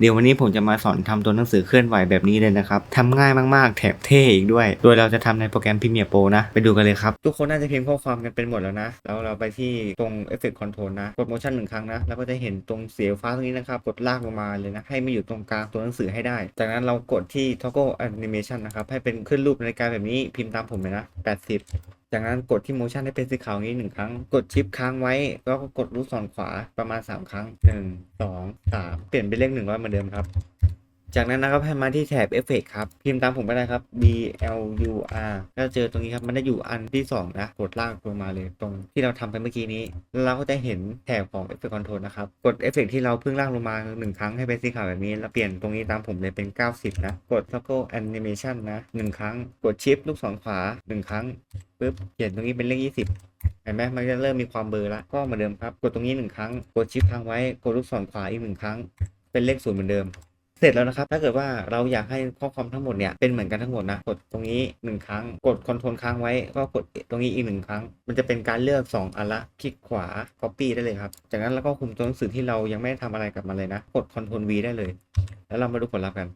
เดี๋ยววันนี้ผมจะมาสอนทำตัวหนังสือเคลื่อนไหวแบบนี้เลยนะครับทำง่ายมากๆ แถมเท่อีกด้วย โดยเราจะทำในโปรแกรม Premiere Pro นะ ไปดูกันเลยครับ ทุกคนน่าจะพิมพ์ข้อความกันเป็นหมดแล้วนะ แล้วเราไปที่ตรง Effect Control นะ กด Motion หนึ่งครั้งนะ แล้วก็จะเห็นตรงเสียฟ้าตรงนี้นะครับ กดลากลงมาเลยนะ ให้มาอยู่ตรงกลางตัวหนังสือให้ได้ จากนั้นเรากดที่ Toggle Animation นะครับ ให้เป็นขึ้นรูปนาฬิกาแบบนี้ พิมพ์ตามผมเลยนะ 80 จากนั้นกดที่ motion ให้เป็นสีขาวนี้หนึ่งครั้ง กดชิปค้างไว้ แล้วก็กดลูกศรขวาประมาณ 3 ครั้ง 1 2 3 เปลี่ยนเป็นเลขหนึ่งร้อยเหมือนเดิมครับ จากนั้นนะครับให้มาที่แถบเอฟเฟกครับ พิมพ์ตามผมก็ได้ครับ B L U R ก็เจอตรงนี้ครับ มันได้อยู่อันที่ 2 นะ กดลากลงมาเลยตรงที่เราทำไปเมื่อกี้นี้แล้วเราก็จะเห็นแถบของ Effect Control นะครับ กดเอฟเฟกที่เราเพิ่งลากลงมา 1 ครั้งให้เป็นสีขาวแบบนี้ แล้วเปลี่ยนตรงนี้ตามผมเลยเป็น 90 นะ กด Toggle Animation นะ 1 ครั้ง กดชิปลูกศรขวา 1 ครั้งปึ๊บเปลี่ยนตรงนี้เป็นเลข 20เห็นไหมมันจะเริ่มมีความเบลอละก็เหมือนเดิมครับ กดตรงนี้หนึ่งครั้ง กดชิปค้างไว้ กดลูกศรขวาอีกหนึ่งครั้ง เป็นเลขศูนย์เหมือนเดิม เสร็จแล้วนะครับ ถ้าเกิดว่าเราอยากให้ข้อความทั้งหมดเนี่ยเป็นเหมือนกันทั้งหมดนะ กดตรงนี้หนึ่งครั้ง กดคอนโทรลค้างไว้ ก็กดตรงนี้อีกหนึ่งครั้ง มันจะเป็นการเลือก 2 อันละ คลิกขวา copy ได้เลยครับ จากนั้นเราก็คุมตัวหนังสือที่เรายังไม่ได้ทำอะไรกับมันเลยนะ กดคอนโทรล V ได้เลย แล้วเรามาดูผลลัพธ์กัน